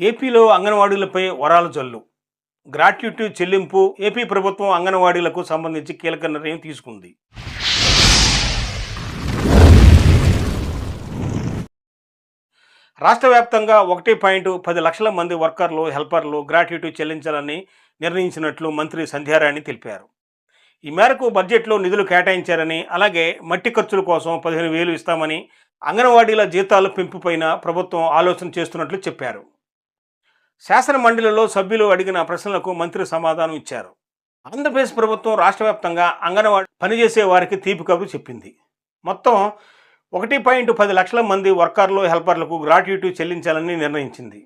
ఏపీలో అంగన్వాడీలపై వరాల జల్లు. గ్రాట్యుటీ చెల్లింపు ఏపీ ప్రభుత్వం అంగన్వాడీలకు సంబంధించి కీలక నిర్ణయం తీసుకుంది. రాష్ట్ర వ్యాప్తంగా ఒకటి పాయింట్ పది లక్షల మంది వర్కర్లు హెల్పర్లు గ్రాట్యుటీ చెల్లించాలని నిర్ణయించినట్లు మంత్రి సంధ్యారాణి తెలిపారు. ఈ మేరకు బడ్జెట్లో నిధులు కేటాయించారని అలాగే మట్టి ఖర్చుల కోసం పదిహేను వేలు ఇస్తామని అంగన్వాడీల జీతాల పెంపుపైన ప్రభుత్వం ఆలోచన చేస్తున్నట్లు చెప్పారు. శాసన మండలిలో సభ్యులు అడిగిన ప్రశ్నలకు మంత్రి సమాధానం ఇచ్చారు. ఆంధ్రప్రదేశ్ ప్రభుత్వం రాష్ట్ర వ్యాప్తంగా అంగన్వాడీ పనిచేసే వారికి తీపి కబురు చెప్పింది. మొత్తం ఒకటి పాయింట్ పది లక్షల మంది వర్కర్లు హెల్పర్లకు గ్రాట్యుటీ చెల్లించాలని నిర్ణయించింది.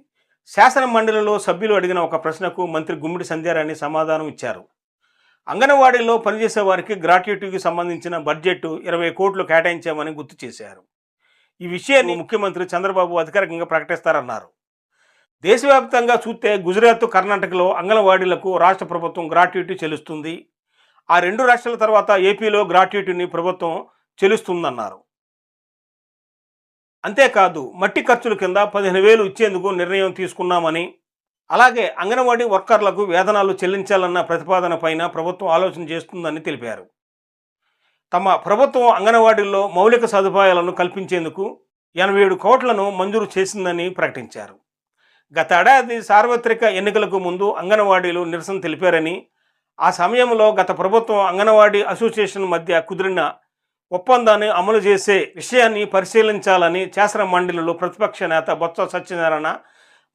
శాసన మండలిలో సభ్యులు అడిగిన ఒక ప్రశ్నకు మంత్రి గుమ్మిడి సంధ్యారాణి సమాధానం ఇచ్చారు. అంగన్వాడీలో పనిచేసే వారికి గ్రాట్యుటీకి సంబంధించిన బడ్జెట్ ఇరవై కోట్లు కేటాయించామని గుర్తు చేశారు. ఈ విషయాన్ని ముఖ్యమంత్రి చంద్రబాబు అధికారికంగా ప్రకటిస్తారన్నారు. దేశవ్యాప్తంగా చూస్తే గుజరాత్ కర్ణాటకలో అంగన్వాడీలకు రాష్ట్ర ప్రభుత్వం గ్రాట్యుటీ చెల్లిస్తుంది. ఆ రెండు రాష్ట్రాల తర్వాత ఏపీలో గ్రాట్యుటీని ప్రభుత్వం చెల్లిస్తుందన్నారు. అంతేకాదు మట్టి ఖర్చుల కింద పదిహేను వేలు ఇచ్చేందుకు నిర్ణయం తీసుకున్నామని అలాగే అంగన్వాడీ వర్కర్లకు వేతనాలు చెల్లించాలన్న ప్రతిపాదన పైన ప్రభుత్వం ఆలోచన చేస్తుందని తెలిపారు. తమ ప్రభుత్వం అంగన్వాడీల్లో మౌలిక సదుపాయాలను కల్పించేందుకు ఎనభై ఏడు కోట్లను మంజూరు చేసిందని ప్రకటించారు. గత ఏడాది సార్వత్రిక ఎన్నికలకు ముందు అంగన్వాడీలు నిరసన తెలిపారని ఆ సమయంలో గత ప్రభుత్వం అంగన్వాడీ అసోసియేషన్ మధ్య కుదిరిన ఒప్పందాన్ని అమలు చేసే విషయాన్ని పరిశీలించాలని శాసన మండలిలో ప్రతిపక్ష నేత బొత్స సత్యనారాయణ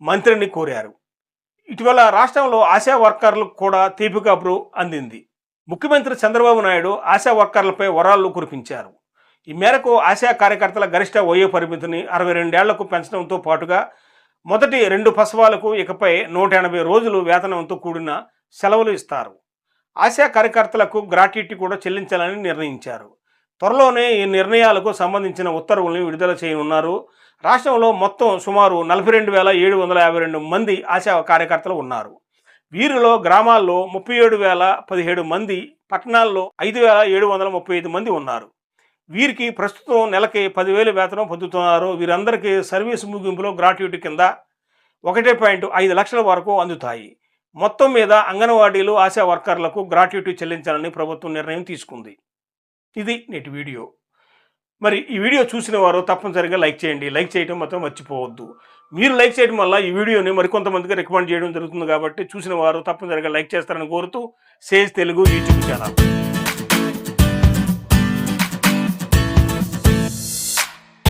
మంత్రిని కోరారు. ఇటీవల రాష్ట్రంలో ఆశా వర్కర్లకు కూడా తీపి కబురు అందింది. ముఖ్యమంత్రి చంద్రబాబు నాయుడు ఆశా వర్కర్లపై వరాలు కురిపించారు. ఈ మేరకు ఆశా కార్యకర్తల గరిష్ట వయో పరిమితిని అరవై రెండేళ్ళకు పెంచడంతో పాటుగా మొదటి రెండు పసవాలకు ఇకపై నూట ఎనభై రోజులు వేతనంతో కూడిన సెలవులు ఇస్తారు. ఆశా కార్యకర్తలకు గ్రాట్యుటీ కూడా చెల్లించాలని నిర్ణయించారు. త్వరలోనే ఈ నిర్ణయాలకు సంబంధించిన ఉత్తర్వుల్ని విడుదల చేయనున్నారు. రాష్ట్రంలో మొత్తం సుమారు నలభై రెండు వేల ఏడు వందల యాభై రెండు మంది ఆశా కార్యకర్తలు ఉన్నారు. వీరిలో గ్రామాల్లో ముప్పై ఏడు వేల పదిహేడు మంది పట్టణాల్లో ఐదు వేల ఏడు వందల ముప్పై ఐదు మంది ఉన్నారు. వీరికి ప్రస్తుతం నెలకి పదివేలు వేతనం పొందుతున్నారు. వీరందరికీ సర్వీస్ ముగింపులో గ్రాట్యుటీ కింద ఒకటే పాయింట్ ఐదు లక్షల వరకు అందుతాయి. మొత్తం మీద అంగన్వాడీలు ఆశా వర్కర్లకు గ్రాట్యుటీ చెల్లించాలని ప్రభుత్వం నిర్ణయం తీసుకుంది. ఇది నేటి వీడియో. మరి ఈ వీడియో చూసిన వారు తప్పనిసరిగా లైక్ చేయండి. లైక్ చేయడం మాత్రం మర్చిపోవద్దు. మీరు లైక్ చేయడం వల్ల ఈ వీడియోని మరికొంతమందికి రికమెండ్ చేయడం జరుగుతుంది కాబట్టి చూసిన వారు తప్పనిసరిగా లైక్ చేస్తారని కోరుతూ సేజ్ తెలుగు యూట్యూబ్ ఛానల్.